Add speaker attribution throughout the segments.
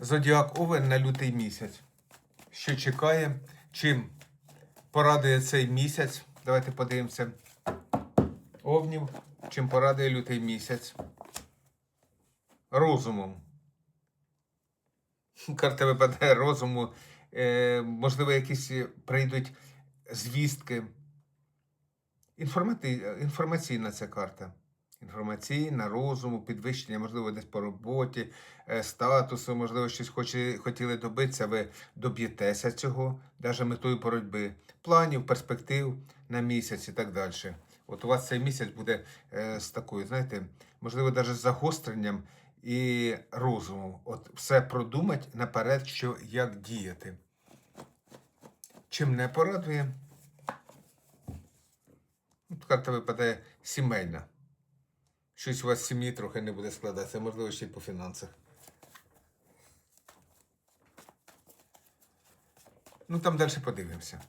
Speaker 1: Зодіак Овен на лютий місяць. Що чекає? Чим порадує цей місяць? Давайте подивимося. Овнів. Чим порадує лютий місяць? Розумом. Карта випадає розуму. Е, можливо, якісь прийдуть звістки. Інформати... Інформаційна ця карта. Інформаційна, розуму, підвищення, можливо, десь по роботі, е, статусу, можливо, щось хоче, хотіли добитися, ви доб'єтеся цього, навіть метою боротьби, планів, перспектив на місяць і так далі. От у вас цей місяць буде е, з такою, знаєте, можливо, навіть з загостренням і розумом. От все продумати наперед, що як діяти. Чим не порадує, Тут карта випадає сімейна. Щось у вас в сім'ї трохи не буде складатися, можливо, ще й по фінансах. Ну там далі подивимося.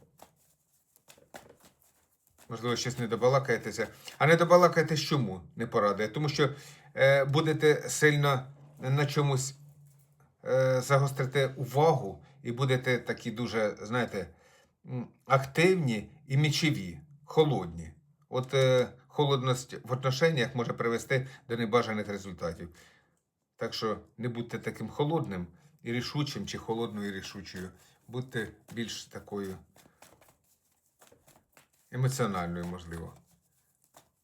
Speaker 1: Можливо, щось не добалакаєтеся. А не добалакаєтесь чому не порадує? Тому що е, будете сильно на чомусь е, загострите увагу і будете такі дуже, знаєте, активні і мічеві, холодні. От е, холодність в отношеннях може привести до небажаних результатів. Так що не будьте таким холодним і рішучим, чи холодною і рішучою. Будьте більш такою емоціональною, можливо,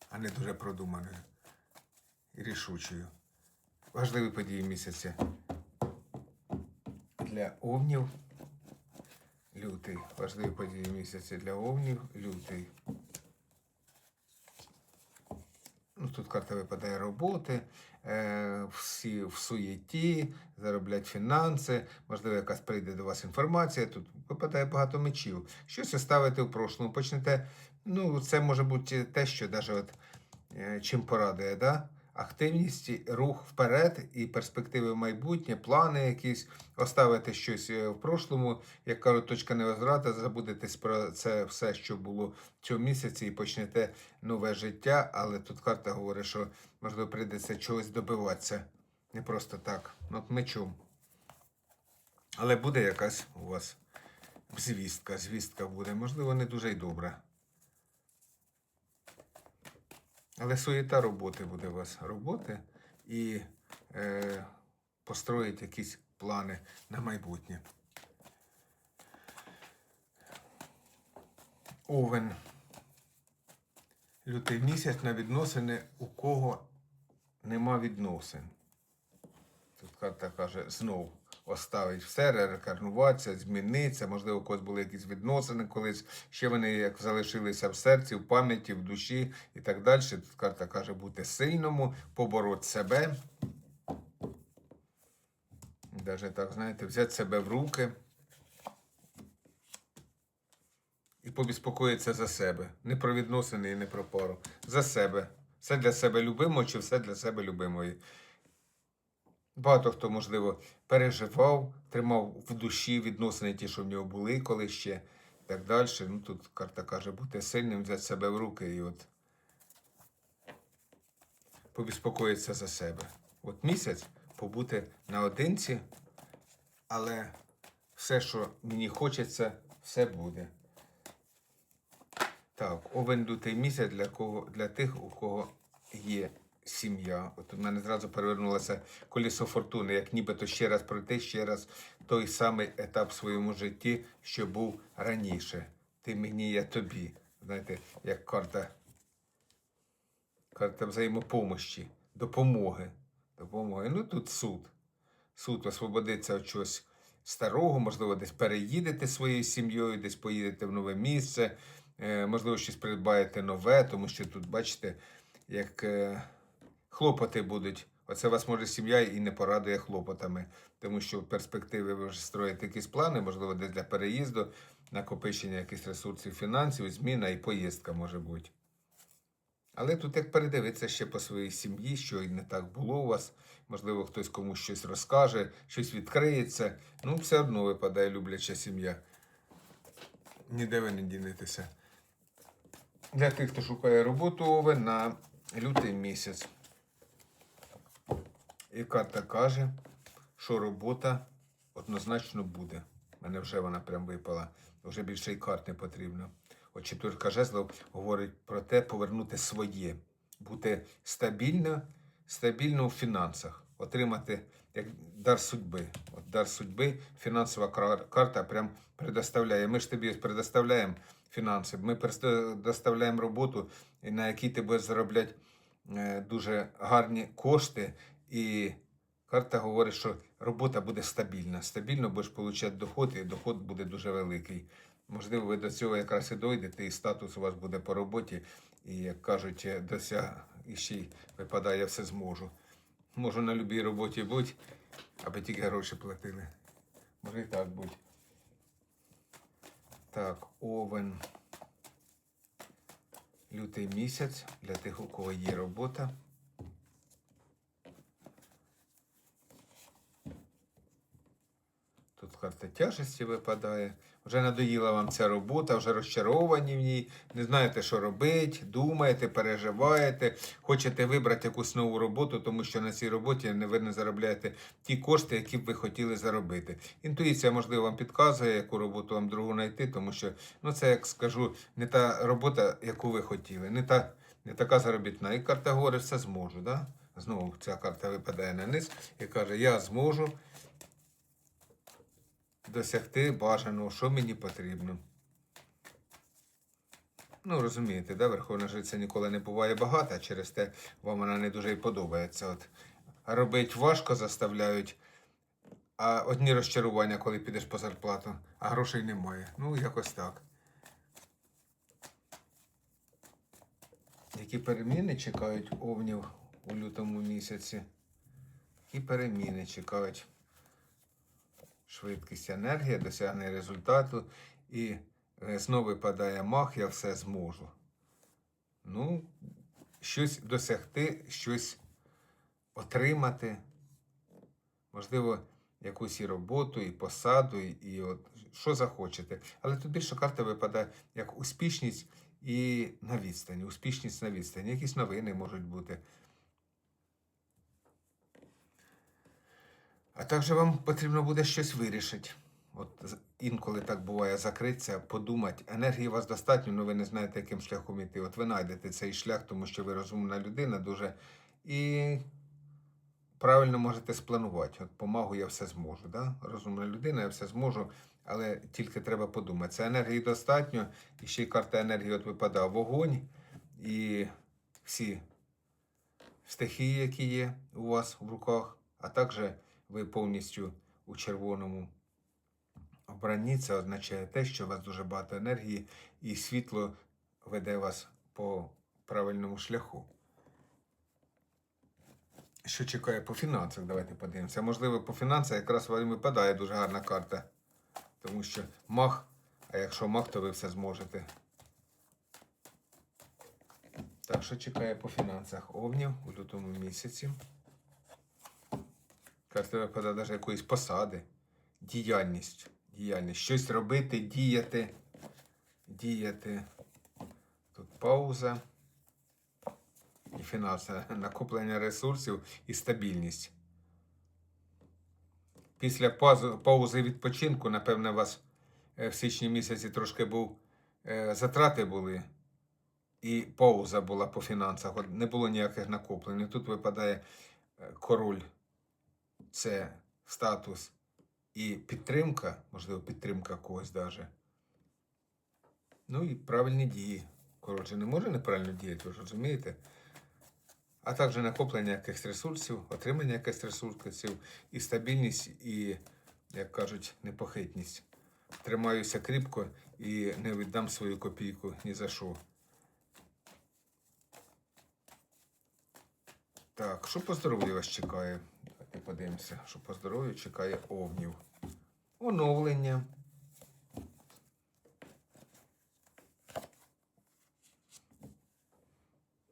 Speaker 1: а не дуже продуманою і рішучою. Важливі події місяця для овнів. Лютий. Важливі події місяця для овнів. Лютий. Ну, тут карта випадає роботи, е, всі в суєті, зароблять фінанси, можливо, якась прийде до вас інформація. Тут випадає багато мечів. Щось оставите в прошлому. Почнете. Ну, це може бути те, що навіть от, е, чим порадує, да? Активність, рух вперед і перспективи в майбутнє, плани якісь, оставите щось е, в прошлому, як кажуть, точка невозврату, забудетесь про це все, що було в цьому місяці, і почнете нове життя. Але тут карта говорить, що можливо прийдеться чогось добиватися. Не просто так. Ну, От мечом. Але буде якась у вас звістка, звістка буде, можливо, не дуже й добра. Але суєта роботи буде у вас роботи і е, построїть якісь плани на майбутнє. Овен. Лютий місяць на відносини, у кого нема відносин. Тут карта каже, знов оставить все, реінкарнуватися, змінитися. Можливо, у когось були якісь відносини колись. Ще вони як залишилися в серці, в пам'яті, в душі і так далі. Тут карта каже, бути сильному, побороть себе. Даже так, знаєте, взяти себе в руки. І побіспокоїтися за себе. Не про відносини і не про пару. За себе. Все для себе любимо чи все для себе любимої. Багато хто, можливо, переживав, тримав в душі відносини ті, що в нього були коли ще, і так далі. Ну, тут карта каже, бути сильним, взяти себе в руки і от побіспокоїтися за себе. От місяць побути наодинці, але все, що мені хочеться, все буде. Так, овен місяць для кого для тих, у кого є сім'я. От у мене зразу перевернулося колесо фортуни, як нібито ще раз пройти, ще раз той самий етап в своєму житті, що був раніше. Ти мені, я тобі. Знаєте, як карта, карта взаємопомощі, допомоги. допомоги. Ну тут суд. Суд освободиться від чогось старого, можливо, десь переїдете своєю сім'єю, десь поїдете в нове місце, е, можливо, щось придбаєте нове, тому що тут, бачите, як е, хлопоти будуть. Оце вас може сім'я і не порадує хлопотами, тому що в перспективі ви вже строїте якісь плани, можливо, десь для переїзду, накопичення якихось ресурсів, фінансів, зміна і поїздка може бути. Але тут як передивитися ще по своїй сім'ї, що і не так було у вас. Можливо, хтось комусь щось розкаже, щось відкриється. Ну, все одно випадає любляча сім'я. Ніде ви не дінетеся. Для тих, хто шукає роботу овен на лютий місяць. І карта каже, що робота однозначно буде. Мене вже вона прям випала. Вже більше і карт не потрібно. От четвірка жезлов говорить про те, повернути своє, бути стабільно, стабільно у фінансах, отримати як дар судьби. От дар судьби, фінансова карта прям предоставляє. Ми ж тобі предоставляємо фінанси, ми предоставляємо роботу, на якій ти будеш дуже гарні кошти. І карта говорить, що робота буде стабільна. Стабільно будеш отримати доход, і доход буде дуже великий. Можливо, ви до цього якраз і дойдете, і статус у вас буде по роботі, і, як кажуть, досяг і ще й випадає, я все зможу. Можу на будь-якій роботі бути, аби тільки гроші платили. Може і так бути. Так, овен. Лютий місяць для тих, у кого є робота. Карта тяжесті випадає. Вже надоїла вам ця робота, вже розчаровані в ній, не знаєте, що робити, думаєте, переживаєте, хочете вибрати якусь нову роботу, тому що на цій роботі ви не заробляєте ті кошти, які б ви хотіли заробити. Інтуїція, можливо, вам підказує, яку роботу вам другу знайти, тому що ну, це, як скажу, не та робота, яку ви хотіли, не та, не така заробітна. І карта говорить, все зможу. Да? Знову ця карта випадає на низ і каже, я зможу досягти бажаного, що мені потрібно. Ну, розумієте, да? Верховна Жриця ніколи не буває багата, через те вам вона не дуже і подобається. От. Робить важко заставляють, а одні розчарування, коли підеш по зарплату, а грошей немає. Ну, якось так. Які переміни чекають овнів у лютому місяці? Які переміни чекають? Швидкість енергія, досягне результату і е, знову випадає мах, я все зможу. Ну, щось досягти, щось отримати. Можливо, якусь і роботу, і посаду, і от, що захочете. Але тут більше карта випадає як успішність і на відстані. Успішність на відстані. Якісь новини можуть бути. А також вам потрібно буде щось вирішити. От інколи так буває, закритися, подумати. Енергії у вас достатньо, але ви не знаєте, яким шляхом йти. От ви знайдете цей шлях, тому що ви розумна людина дуже. І правильно можете спланувати. От помагу я все зможу. Да? Розумна людина, я все зможу, але тільки треба подумати. Це енергії достатньо, і ще й карта енергії от випадає вогонь і всі стихії, які є у вас в руках, а також ви повністю у червоному обранні. Це означає те, що у вас дуже багато енергії, і світло веде вас по правильному шляху. Що чекає по фінансах? Давайте подивимося. Можливо, по фінансах якраз вам випадає дуже гарна карта. Тому що мах, а якщо мах, то ви все зможете. Так, що чекає по фінансах овнів у лютому місяці? Карта випадає навіть якоїсь посади, діяльність. Діяльність. Щось робити, діяти. Діяти. Тут пауза. І фінанси, накоплення ресурсів і стабільність. Після паузи відпочинку, напевне, у вас е, в січні місяці трошки був е, затрати були, і пауза була по фінансах. Не було ніяких накоплень. І тут випадає е, король. Це статус і підтримка, можливо, підтримка когось даже. Ну і правильні дії. Коротше, не може неправильно діяти, ви ж розумієте? А також накоплення якихось ресурсів, отримання якихось ресурсів, і стабільність, і, як кажуть, непохитність. Тримаюся кріпко і не віддам свою копійку ні за що. Так, що по здоров'ю вас чекає? Давайте подивимося, що по здоров'ю чекає овнів. Оновлення.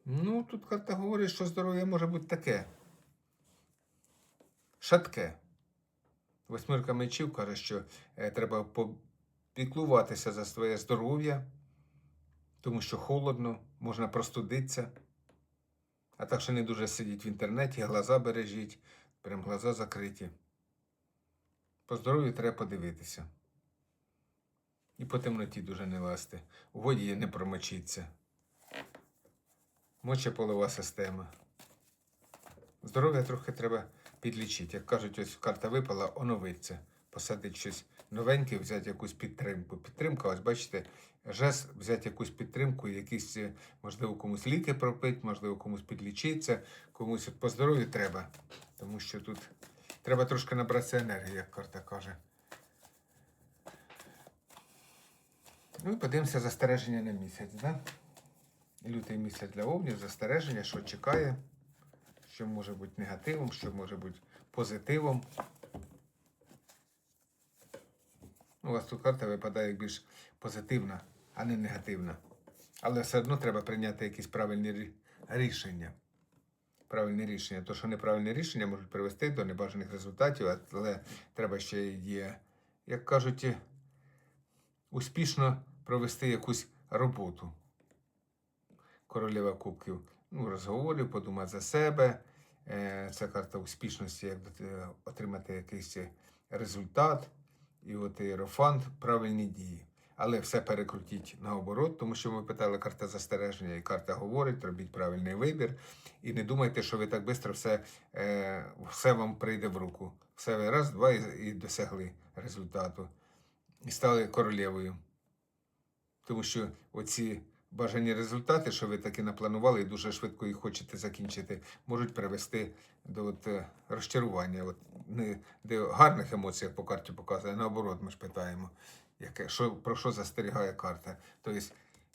Speaker 1: Ну, тут карта говорить, що здоров'я може бути таке. Шатке. Восьмірка мечів каже, що е, треба попіклуватися за своє здоров'я, тому що холодно, можна простудитися. А так що не дуже сидіть в інтернеті, глаза бережіть, прям глаза закриті. По здоров'ю треба подивитися. І по темноті дуже не ласти. У воді не промочиться. Мочеполова система. Здоров'я трохи треба підлічити. Як кажуть, ось карта випала, оновиться. Посадить щось новеньке, взяти якусь підтримку. Підтримка, ось бачите, жест взяти якусь підтримку, якісь, е, можливо, комусь ліки пропити, можливо, комусь підлічитися, комусь по здоров'ю треба. Тому що тут треба трошки набратися енергії, як карта каже. Ну і подивимося застереження на місяць, да? Лютий місяць для овнів, застереження, що чекає, що може бути негативом, що може бути позитивом. Ну, У вас тут карта випадає як більш позитивна, а не негативна. Але все одно треба прийняти якісь правильні рішення. Правильні рішення. То, що неправильні рішення можуть привести до небажаних результатів, але треба ще й, як кажуть, успішно провести якусь роботу. Королева Кубків ну, розговорів, подумати за себе. Це карта успішності, як е, отримати якийсь результат. І от Єрофант правильні дії. Але все перекрутіть наоборот, тому що ми питали карта застереження, і карта говорить, робіть правильний вибір. І не думайте, що ви так швидко все, е, все вам прийде в руку. Все ви раз, два і, і досягли результату. І стали королевою. Тому що оці бажані результати, що ви таки напланували і дуже швидко їх хочете закінчити, можуть привести до от, е, розчарування. От, не де гарних емоцій, як по карті показує, а наоборот, ми ж питаємо, яке, що, про що застерігає карта. Тобто,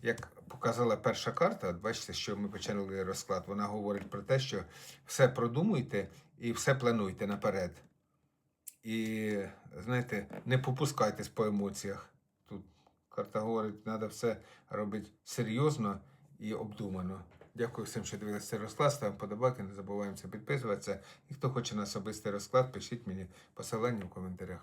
Speaker 1: як показала перша карта, от бачите, що ми почали розклад, вона говорить про те, що все продумуйте і все плануйте наперед. І, знаєте, не попускайтесь по емоціях. Карта говорить, треба все робити серйозно і обдумано. Дякую всім, що дивилися цей розклад. Ставимо подобайки, не забуваємося підписуватися. І хто хоче на особистий розклад, пишіть мені посилання в коментарях.